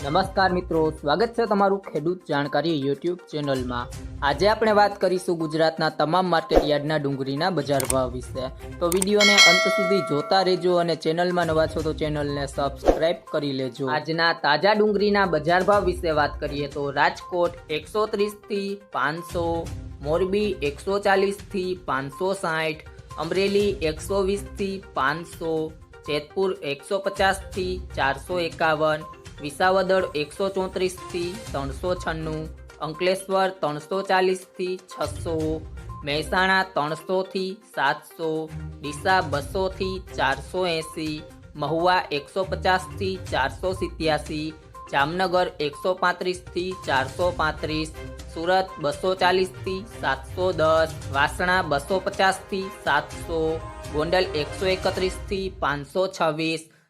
નમસ્કાર મિત્રો, સ્વાગત છે તમારું ખેડૂત જાણકારી યુટ્યુબ ચેનલમાં. આજે આપણે વાત કરીશું ગુજરાતના તમામ માર્કેટયાર્ડના ડુંગળીના બજાર ભાવ વિશે. તો વિડીયોને અંત સુધી જોતા રહેજો અને ચેનલમાં નવા છો તો ચેનલને સબસ્ક્રાઇબ કરી લેજો. આજના તાજા ડુંગળીના બજાર ભાવ વિશે વાત કરીએ તો રાજકોટ એકસો ત્રીસથી પાંચસો, મોરબી એકસો ચાલીસથી પાંચસો સાઠ, અમરેલી એકસો વીસથી પાંચસો, જેતપુર એકસો પચાસથી ચારસો એકાવન વિસાવદર એકસો ચોત્રીસથી ત્રણસો છન્નું, અંકલેશ્વર ત્રણસો ચાલીસથી છસો, મહેસાણા ત્રણસોથી સાતસો, ડીસા બસોથી ચારસો એંસી, મહુવા એકસો પચાસથી ચારસો સિત્યાસી, જામનગર એકસો પાંત્રીસથી ચારસો પાંત્રીસ, સુરત બસો ચાલીસથી સાતસો દસ, વાસણા બસો પચાસથી સાતસો, ગોંડલ એકસો એકત્રીસથી પાંચસો છવ્વીસ